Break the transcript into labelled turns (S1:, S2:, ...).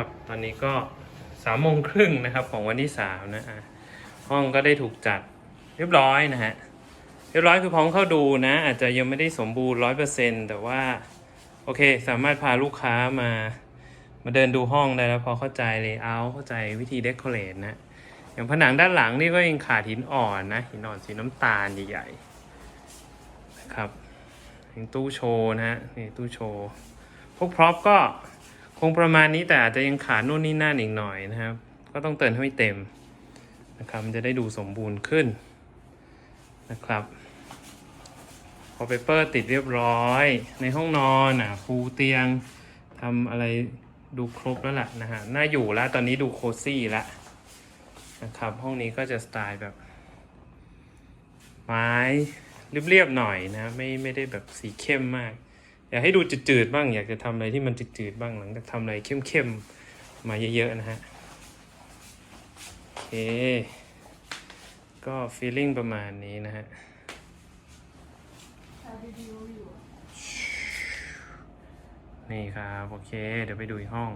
S1: ครับตอนนี้ก็สามโมงครึ่งนะครับของวันที่สามนะอะห้องก็ได้ถูกจัดเรียบร้อยนะฮะเรียบร้อยคือพร้อมเข้าดูนะ อาจจะยังไม่ได้สมบูรณ์ร้อยเปอร์เซ็นแต่ว่าโอเค สามารถพาลูกค้ามามาเดินดูห้องได้แล้วพอเข้าใจเลยเอาเข้าใจวิธีเดคอเรทนะอย่างผนังด้านหลังนี่ก็ยังขาดหินอ่อนนะหินอ่อนสีน้ำตาลใหญ่ๆนะครับอย่างตู้โชว์นะฮะนี่ตู้โชว์พวกพร็อพก็ คงประมาณนี้แต่อาจจะยังขาดนู่นนี่นั่นอีกหน่อยนะครับ ก็ต้องเติมให้เต็มนะครับมันจะได้ดูสมบูรณ์ขึ้นนะครับ พอเปเปอร์ติดเรียบร้อย ในห้องนอนอะปูเตียงทำอะไรดูครบแล้วล่ะนะฮะน่าอยู่แล้วตอนนี้ดูโคซี่แล้วนะครับ ห้องนี้ก็จะสไตล์แบบ ไม้เรียบๆหน่อยนะ ไม่ไม่ได้แบบสีเข้มมาก อยากให้ดูจืดๆบ้าง อยากจะทำอะไรที่มันจืดๆบ้างหลังจากทำอะไรเข้มๆมาเยอะๆนะฮะโอเค ก็ฟีลลิ่งประมาณนี้นะฮะนี่ครับ โอเค เดี๋ยวไปดูอีกห้อง